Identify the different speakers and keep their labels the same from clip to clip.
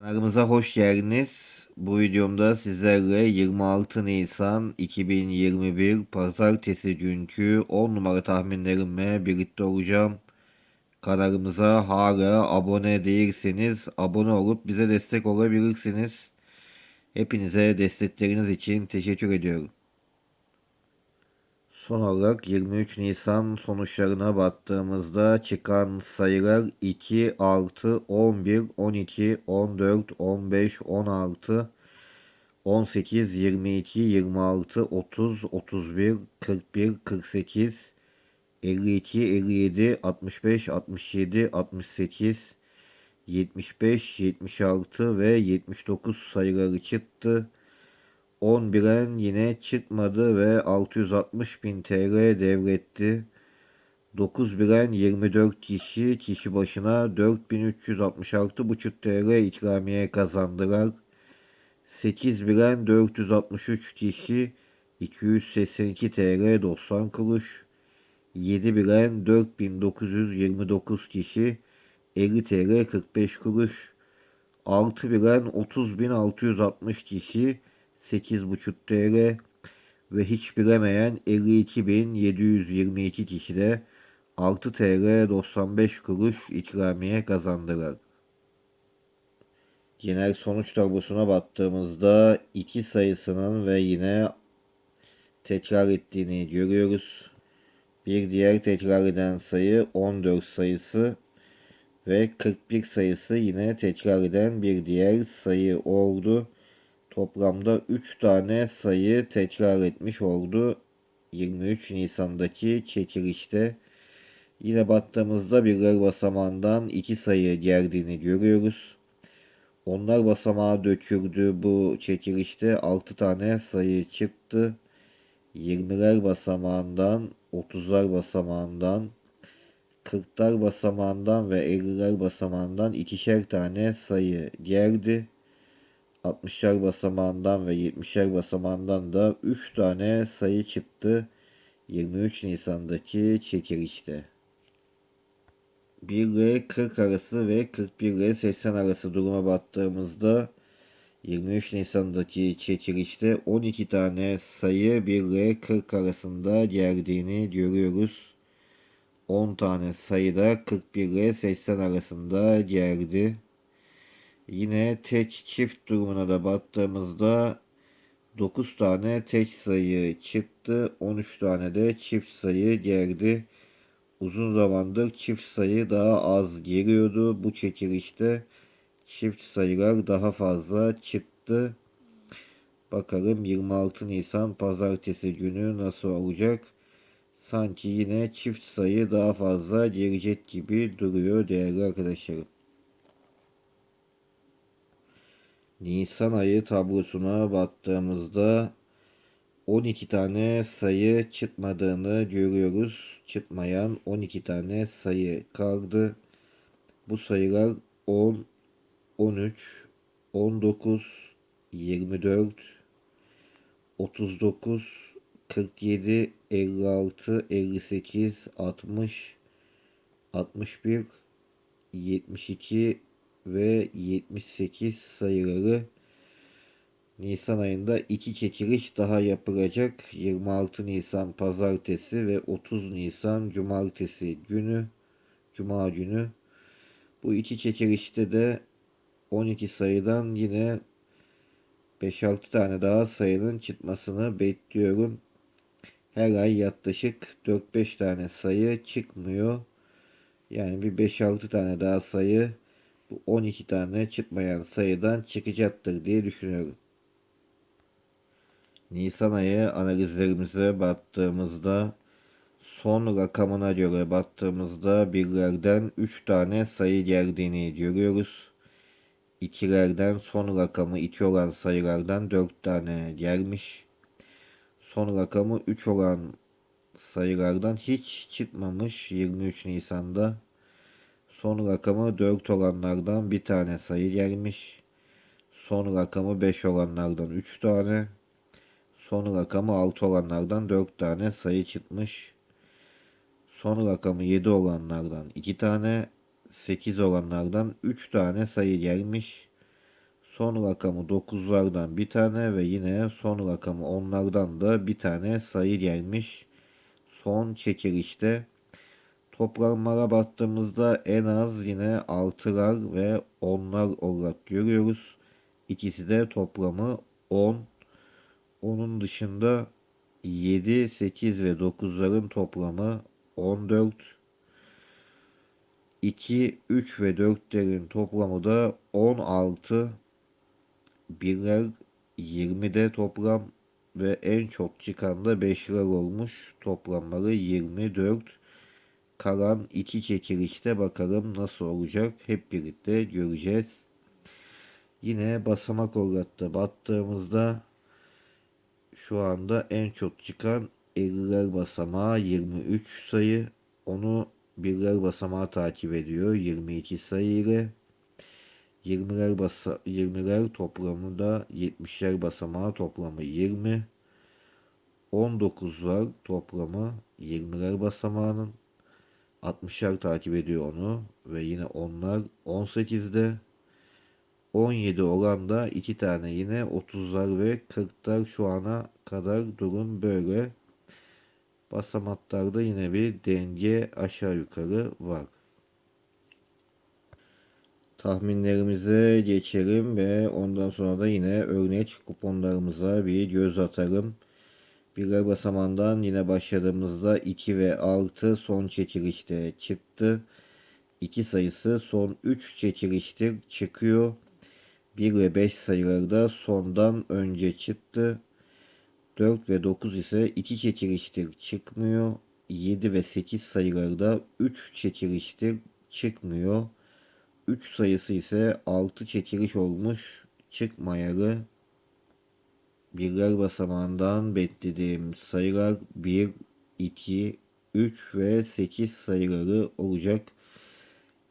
Speaker 1: Kanalımıza hoş geldiniz. Bu videomda sizlerle 26 Nisan 2021 Pazartesi günkü 10 numara tahminlerimle birlikte olacağım. Kanalımıza hala abone değilseniz abone olup bize destek olabilirsiniz. Hepinize destekleriniz için teşekkür ediyorum. Son olarak 23 Nisan sonuçlarına baktığımızda çıkan sayılar 2, 6, 11, 12, 14, 15, 16, 18, 22, 26, 30, 31, 41, 48, 52, 57, 65, 67, 68, 75, 76 ve 79 sayıları çıktı. 10 biren yine çıkmadı ve 660 bin TL devretti. 9 biren 24 kişi kişi başına 4366,5 TL ikramiye kazandılar. 8 biren 463 kişi 282 TL 90 kuruş. 7 bilen 4929 kişi 50 TL 45 kuruş. 6 bilen 30.660 kişi 8,5 TL ve hiç bilemeyen 52.722 kişi de 6 TL 95 kuruş ikramiye kazandılar. Genel sonuç tablosuna baktığımızda iki sayısının ve yine tekrar ettiğini görüyoruz. Bir diğer tekrar eden sayı 14 sayısı ve 41 sayısı yine tekrar eden bir diğer sayı oldu. Toplamda 3 tane sayı tekrar etmiş oldu 23 Nisan'daki çekilişte. Yine baktığımızda birler basamağından 2 sayı geldiğini görüyoruz. Onlar basamağa döküldü bu çekilişte 6 tane sayı çıktı. 20'ler basamağından, 30'lar basamağından, 40'lar basamağından ve 50'ler basamağından ikişer tane sayı geldi. 60'lar basamağından ve 70'ler basamağından da 3 tane sayı çıktı 23 Nisan'daki çekilişte. 1 ile 40 arası ve 41 ile 80 arası duruma baktığımızda 23 Nisan'daki çekilişte 12 tane sayı 1 ile 40 arasında geldiğini görüyoruz. 10 tane sayıda 41 ile 80 arasında geldi. Yine tek çift durumuna da baktığımızda 9 tane tek sayı çıktı. 13 tane de çift sayı geldi. Uzun zamandır çift sayı daha az geliyordu. Bu çekilişte çift sayılar daha fazla çıktı. Bakalım 26 Nisan pazartesi günü nasıl olacak? Sanki yine çift sayı daha fazla gelecek gibi duruyor değerli arkadaşlarım. Nisan ayı tablosuna baktığımızda 12 tane sayı çıkmadığını görüyoruz. Çıkmayan 12 tane sayı kaldı. Bu sayılar 10, 13, 19, 24, 39, 47, 56, 58, 60, 61, 72 ve 78 sayıları Nisan ayında iki çekiliş daha yapılacak. 26 Nisan pazartesi ve 30 Nisan cumartesi günü cuma günü. Bu iki çekilişte de 12 sayıdan yine 5-6 tane daha sayının çıkmasını bekliyorum. Her ay yaklaşık 4-5 tane sayı çıkmıyor. Yani bir 5-6 tane daha sayı bu 12 tane çıkmayan sayıdan çıkacaktır diye düşünüyorum. Nisan ayı analizlerimize baktığımızda son rakamına göre baktığımızda birlerden 3 tane sayı geldiğini görüyoruz. İkilerden son rakamı 2 olan sayılardan 4 tane gelmiş. Son rakamı 3 olan sayılardan hiç çıkmamış 23 Nisan'da. Son rakamı 4 olanlardan bir tane sayı gelmiş. Son rakamı 5 olanlardan 3 tane. Son rakamı 6 olanlardan 4 tane sayı çıkmış. Son rakamı 7 olanlardan 2 tane. 8 olanlardan 3 tane sayı gelmiş. Son rakamı 9'lardan bir tane ve yine son rakamı 10'lardan da bir tane sayı gelmiş. Son çekilişte toplamlara baktığımızda en az yine 6'lar ve 10'lar olarak görüyoruz. İkisi de toplamı 10. Onun dışında 7, 8 ve 9'ların toplamı 14. 2, 3 ve 4'lerin toplamı da 16. Birler 20'de toplam ve en çok çıkan da 5'ler olmuş. Toplamları 24. Kalan iki çekilişte bakalım nasıl olacak. Hep birlikte göreceğiz. Yine basamak olarak battığımızda şu anda en çok çıkan 50'ler basamağı 23 sayı. Onu birler basamağı takip ediyor 22 sayı ile. 20'ler basa 20'ler toplamında 70'ler basamağı toplamı 20. 19 var toplamı 20'ler basamağının 60'lar takip ediyor onu ve yine onlar 18'de 17 olan da iki tane yine 30'lar ve 40'lar şu ana kadar durum böyle. Basamaklarda yine bir denge aşağı yukarı var. Tahminlerimize geçelim ve ondan sonra da yine örnek kuponlarımıza bir göz atalım. Birler basamağından yine başladığımızda 2 ve 6 son çekilişte çıktı. 2 sayısı son 3 çekiliştir çıkıyor. 1 ve 5 sayıları da sondan önce çıktı. 4 ve 9 ise 2 çekiliştir çıkmıyor. 7 ve 8 sayıları da 3 çekiliştir çıkmıyor. 3 sayısı ise 6 çekiliş olmuş çıkmayalı. Birler basamağından beklediğim sayılar 1, 2, 3 ve 8 sayıları olacak.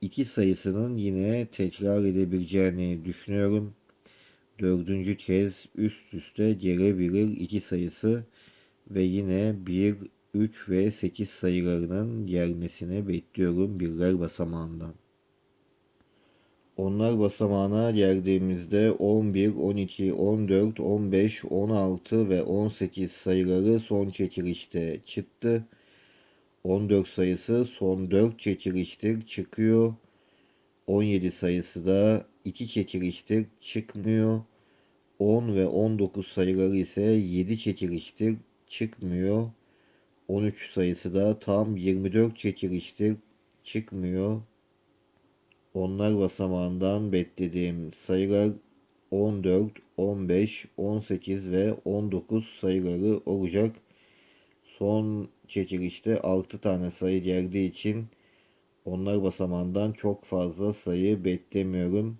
Speaker 1: 2 sayısının yine tekrar edebileceğini düşünüyorum. Dördüncü kez üst üste gelebilir 2 sayısı ve yine 1, 3 ve 8 sayılarının gelmesini bekliyorum birler basamağından. Onlar basamağına geldiğimizde 11, 12, 14, 15, 16 ve 18 sayıları son çekilişte çıktı. 14 sayısı son 4 çekiliştir çıkıyor. 17 sayısı da 2 çekiliştir çıkmıyor. 10 ve 19 sayıları ise 7 çekiliştir çıkmıyor. 13 sayısı da tam 24 çekiliştir çıkmıyor. Onlar basamağından beklediğim sayılar 14, 15, 18 ve 19 sayıları olacak. Son çekilişte 6 tane sayı geldiği için onlar basamağından çok fazla sayı beklemiyorum.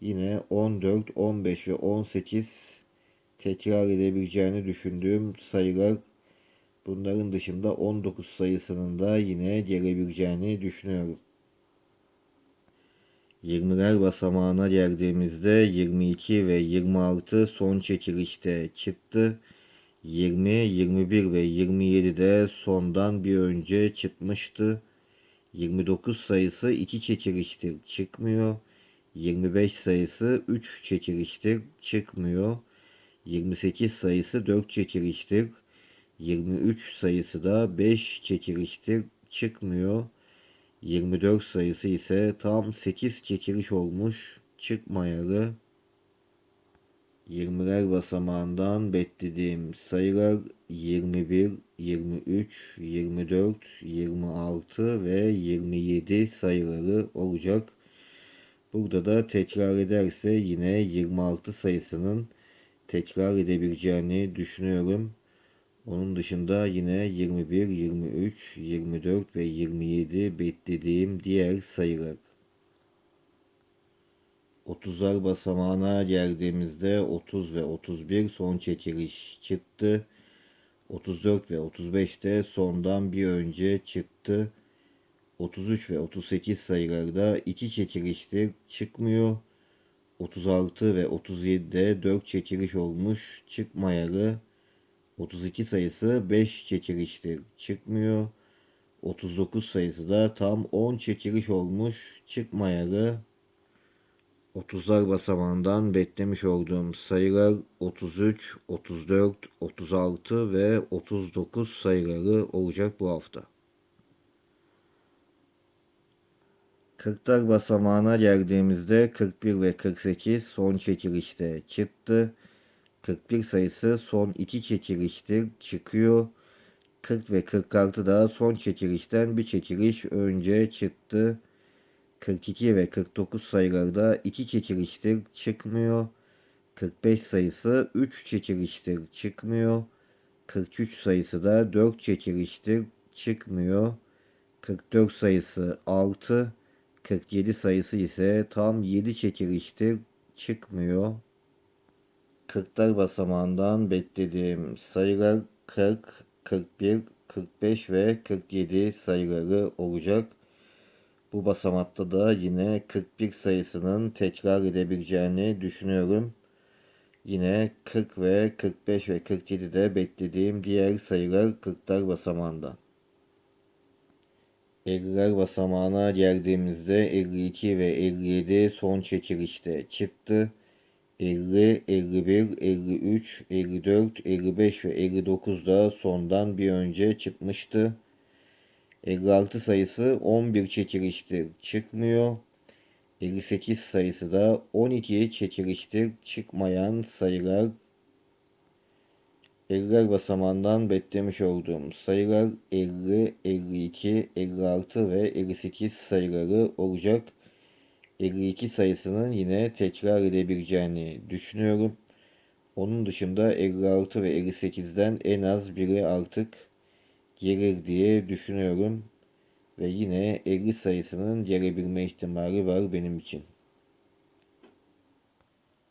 Speaker 1: Yine 14, 15 ve 18 tekrar edebileceğini düşündüğüm sayılar. Bunların dışında 19 sayısının da yine gelebileceğini düşünüyorum. 20'ler basamağına geldiğimizde 22 ve 26 son çekilişte çıktı. 20, 21 ve 27 de sondan bir önce çıkmıştı. 29 sayısı 2 çekiliştir çıkmıyor. 25 sayısı 3 çekiliştir çıkmıyor. 28 sayısı 4 çekiliştir. 23 sayısı da 5 çekiliştir çıkmıyor. 24 sayısı ise tam 8 çekiliş olmuş çıkmayalı. 20'ler basamağından beklediğim sayılar 21, 23, 24, 26 ve 27 sayıları olacak. Burada da tekrar ederse yine 26 sayısının tekrar edebileceğini düşünüyorum. Onun dışında yine 21, 23, 24 ve 27 beklediğim diğer sayılar. 30'lar basamağına geldiğimizde 30 ve 31 son çekiliş çıktı. 34 ve 35 de sondan bir önce çıktı. 33 ve 38 sayılarda 2 çekiliştir çıkmıyor. 36 ve 37'de 4 çekiliş olmuş çıkmayalı. 32 sayısı 5 çekiliştir çıkmıyor. 39 sayısı da tam 10 çekiliş olmuş çıkmayalı. 30'lar basamağından beklemiş olduğum sayılar 33, 34, 36 ve 39 sayıları olacak bu hafta. 40'lar basamağına geldiğimizde 41 ve 48 son çekilişte çıktı. 41 sayısı son iki çekiliştir çıkıyor. 40 ve 46 da son çekilişten bir çekiliş önce çıktı. 42 ve 49 sayılarda 2 çekiliştir çıkmıyor. 45 sayısı 3 çekiliştir çıkmıyor. 43 sayısı da 4 çekiliştir çıkmıyor. 44 sayısı 6. 47 sayısı ise tam 7 çekiliştir çıkmıyor. 40'lar basamağından beklediğim sayılar 40, 41, 45 ve 47 sayıları olacak. Bu basamakta da yine 41 sayısının tekrar edebileceğini düşünüyorum. Yine 40 ve 45 ve 47 de beklediğim diğer sayılar 40'lar basamağından. 50'ler basamağına geldiğimizde 52 ve 57 son çekilişte çıktı. 50, 51, 53, 54, 55 ve 59 da sondan bir önce çıkmıştı. 56 sayısı 11 çekiliştir çıkmıyor. 58 sayısı da 12 çekiliştir çıkmayan sayılar. 50'ler basamağından beklemiş olduğum sayılar 50, 52, 56 ve 58 sayıları olacak. 52 sayısının yine tekrar edebileceğini düşünüyorum. Onun dışında 56 ve 58'den en az biri artık gelir diye düşünüyorum. Ve yine 50 sayısının gelebilme ihtimali var benim için.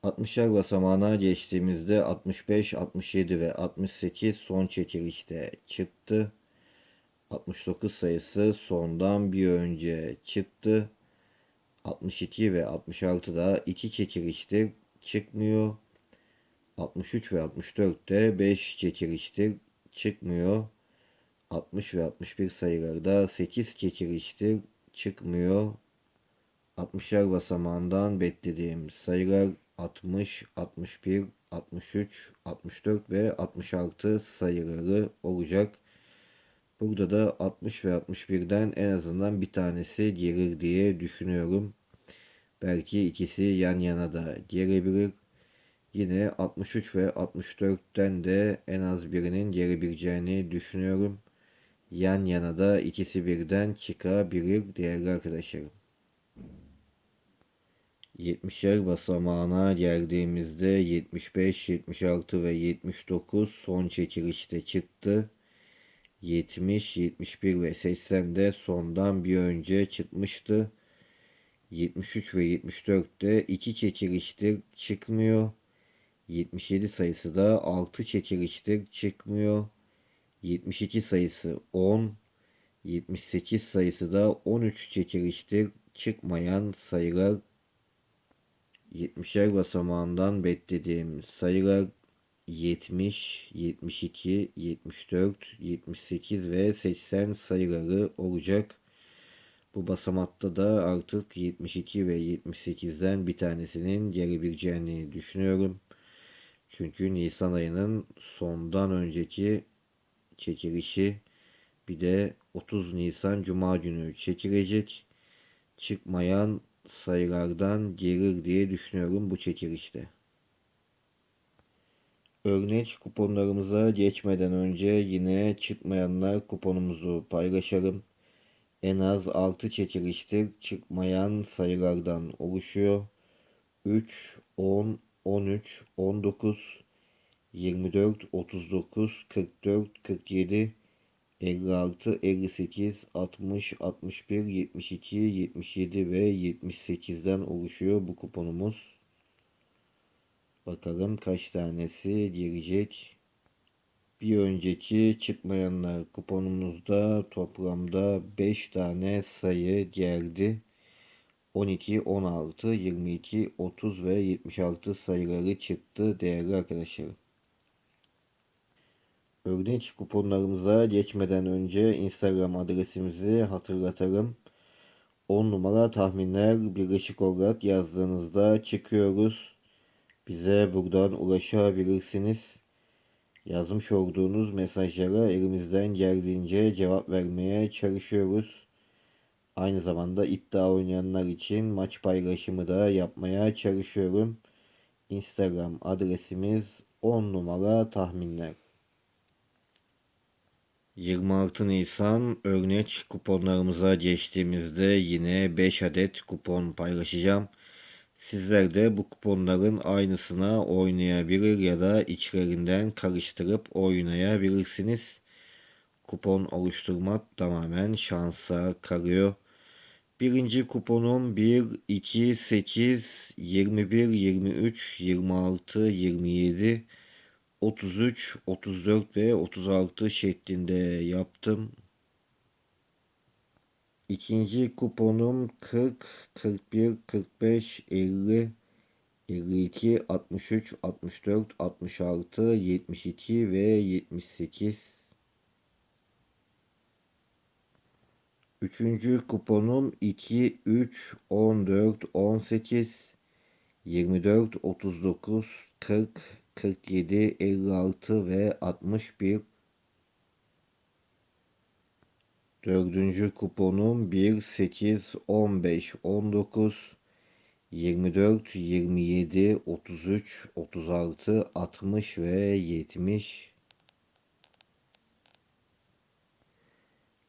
Speaker 1: 60'lar basamağına geçtiğimizde 65, 67 ve 68 son çekilişte çıktı. 69 sayısı sondan bir önce çıktı. 62 ve 66 da iki çekiliştir çıkmıyor. 63 ve 64 de 5 çekiliştir çıkmıyor. 60 ve 61 sayılarda 8 çekiliştir çıkmıyor. 60'lar basamağından beklediğim sayılar 60, 61, 63, 64 ve 66 sayıları olacak. Burada da 60 ve 61'den en azından bir tanesi gelir diye düşünüyorum. Belki ikisi yan yana da gelebilir. Yine 63 ve 64'ten de en az birinin gelebileceğini düşünüyorum. Yan yana da ikisi birden çıkabilir değerli arkadaşlarım. 70'er basamağına geldiğimizde 75, 76 ve 79 son çekilişte çıktı. 70, 71 ve 80 de sondan bir önce çıkmıştı. 73 ve 74 de 2 çekiliştir çıkmıyor. 77 sayısı da 6 çekiliştir çıkmıyor. 72 sayısı 10. 78 sayısı da 13 çekiliştir çıkmayan sayılar 70'er basamağından beklediğim sayılar 70, 72, 74, 78 ve 80 sayıları olacak. Bu basamakta da artık 72 ve 78'den bir tanesinin gelebileceğini düşünüyorum. Çünkü Nisan ayının sondan önceki çekilişi bir de 30 Nisan Cuma günü çekilecek. Çıkmayan sayılardan gelir diye düşünüyorum bu çekilişte. Örnek kuponlarımıza geçmeden önce yine çıkmayanlar kuponumuzu paylaşalım. En az 6 çekiliştir çıkmayan sayılardan oluşuyor. 3, 10, 13, 19, 24, 39, 44, 47, 56, 58, 60, 61, 72, 77 ve 78'den oluşuyor bu kuponumuz. Bakalım kaç tanesi girecek. Bir önceki çıkmayanlar kuponumuzda toplamda 5 tane sayı geldi. 12, 16, 22, 30 ve 76 sayıları çıktı değerli arkadaşlarım. Örnek kuponlarımıza geçmeden önce Instagram adresimizi hatırlatalım. 10 numara tahminler birleşik olarak yazdığınızda çıkıyoruz. Bize buradan ulaşabilirsiniz. Yazmış olduğunuz mesajlara elimizden geldiğince cevap vermeye çalışıyoruz. Aynı zamanda iddia oynayanlar için maç paylaşımı da yapmaya çalışıyorum. Instagram adresimiz 10 numara tahminler. 26 Nisan örnek kuponlarımıza geçtiğimizde yine 5 adet kupon paylaşacağım. Sizler de bu kuponların aynısına oynayabilir ya da içlerinden karıştırıp oynayabilirsiniz. Kupon oluşturmak tamamen şansa kalıyor. Birinci kuponum 1, 2, 8, 21, 23, 26, 27, 33, 34 ve 36 şeklinde yaptım. İkinci kuponum 40, 41, 45, 50, 52, 63, 64, 66, 72 ve 78. Üçüncü kuponum 2, 3, 14, 18, 24, 39, 40, 47, 56 ve 61. Dördüncü kuponum 1, 8, 15, 19, 24, 27, 33, 36, 60 ve 70.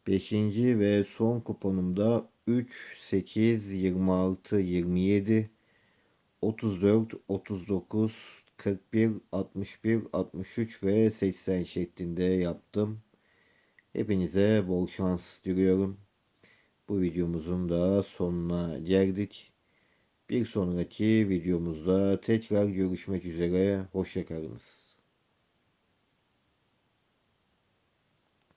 Speaker 1: Beşinci ve son kuponumda 3, 8, 26, 27, 34, 39, 41, 61, 63 ve 80 şeklinde yaptım. Hepinize bol şans diliyorum. Bu videomuzun da sonuna geldik. Bir sonraki videomuzda tekrar görüşmek üzere. Hoşçakalınız.